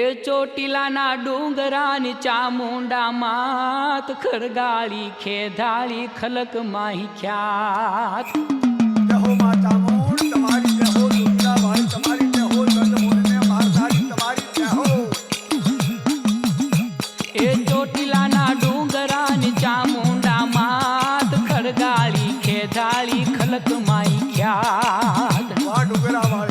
એ ચોટીલાના ડુંગરાની ચામુંડા માત ખરગાળી ખેધાળી ખલક માહી ખ્યાત જય હો મા ચામુંડ, તમારી જય હો દુર્ગાબાઈ, તમારી જય હો ચંદ્રમુંડને મારધારી, તમારી જય હો. એ ચોટીલાના ડુંગરાની ચામુંડા માત ખરગાળી ખેધાળી ખલક માહી ખ્યાત વાહ ડુંગરાવાળી,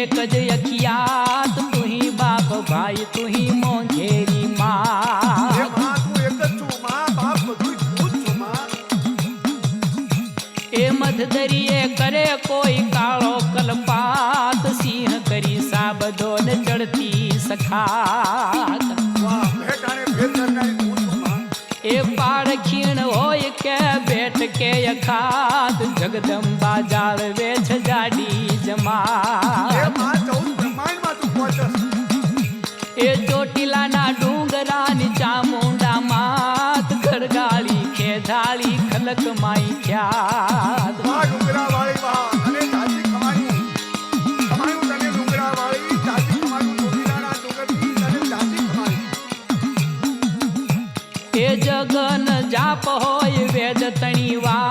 તુહી એક જ અખિયાત તુહી બાપ ભાઈ તુહી મોંઘેરી હે માં માં, તું એક જ છું માં, બાપ બધુંય તું જ છું માં. એ મધદરિયે કરે કોઈ કાળો કલપાત સિંહ કરી સાબદો ને ચડતી સખાત જગદંબા જાળવે છે જાડી જમા. એ ચોટીલાના ડુંગરાની ચામુંડા માત ખરગાળી ખેધાળી ખલક માઈ ખ્યાત. એ જગન જાપ હોય વેદ તણી વાત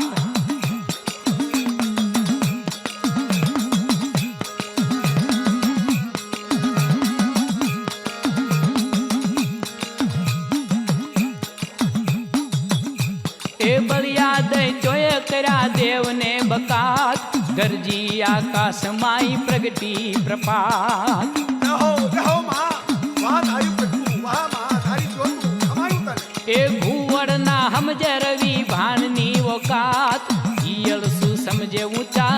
जी आकाश माई प्रगति प्रपा रहो रहो हम जरवी भाननी वकात सु समझे ऊँचा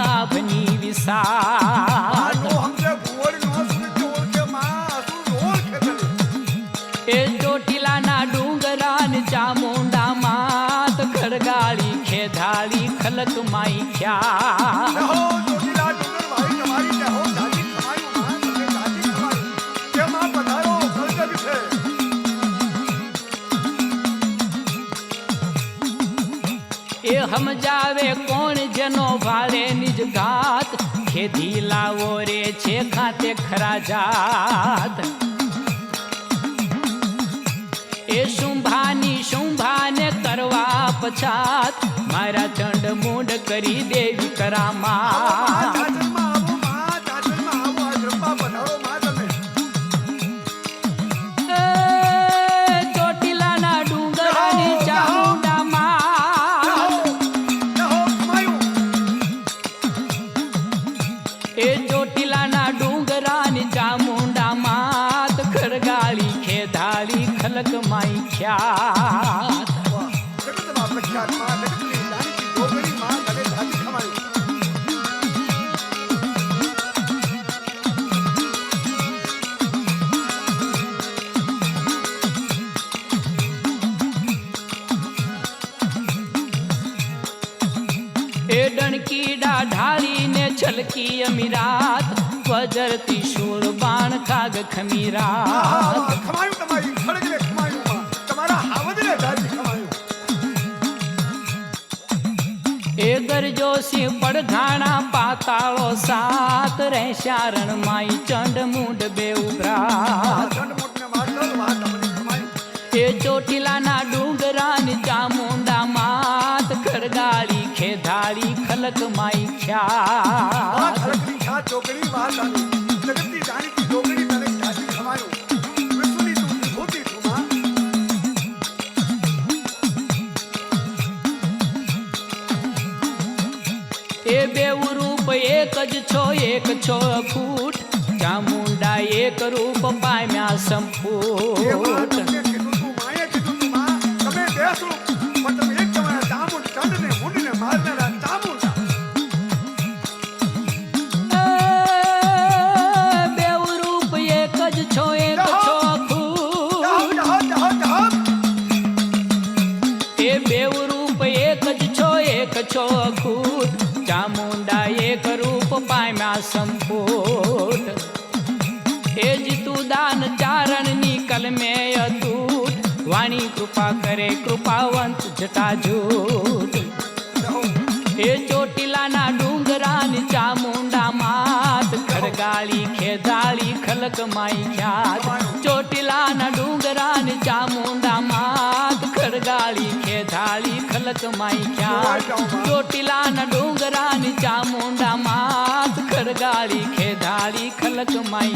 विसा ए चोटिला ना डूंगरान चामुंडा मात। खड़गाली खेधाली ખલક માઈ પધારો, એ સમજાવે કોણ જેનો ભારે નિજ ઘાત ખેતી લાવો રે છે ખાતે ખરા જાત એ શુંભાની શુંભાને કરવા પછાત મારા ચંડ મૂંડ કરી દેવી કરામા. જાજરમાં આવો માં, જાજરમાં ઢાળીને છલકી અમીરાત વજરતી શૂળ બાણ કાગ ખમીરાત આહા, ખમાયું તમારી ખડગને ખમાયું માં. તમારા હાવજને જાજી ખમાયું. એ ગરજો સિંહ પડઘાણા પાતાળો સાત રહે શારણ માઈ ચંડ મૂંડ બે આ ઉભરાત ચંડમુંડને મારતો વાહ તમને ખમાયું. એ ચોટીલાના ડુંગરાની ચામુંડા માત ખડગાળી ખેધાળી ખલક માઈ ખા ચોકડી જગતની જાણીતી તને. વિશ્વની તું એ બેવ રૂપ એક જ છો એક છો ફૂટ ચામુંડા એક રૂપ પામ્યા એ છો ખૂટ ચામુંડા એક રૂપ પામ્યા સંપૂટ એ જીતું દાન ચારણની કલમે અતૂટ વાણી કૃપા કરે કૃપાવંત જટાજૂટ એ ચોટીલાના ડુંગરાની ચામુંડા માત ખડગાળી ખેદાળી ખલક માઈ ખ્યાત ચોટીલાના ડુંગરાની ચામુંડા માત ખડગાળી ખેદાળી करत माईच्या चोटीला डोंगरानी चामुंडा मात खरगाळी खेदाळी खलक माई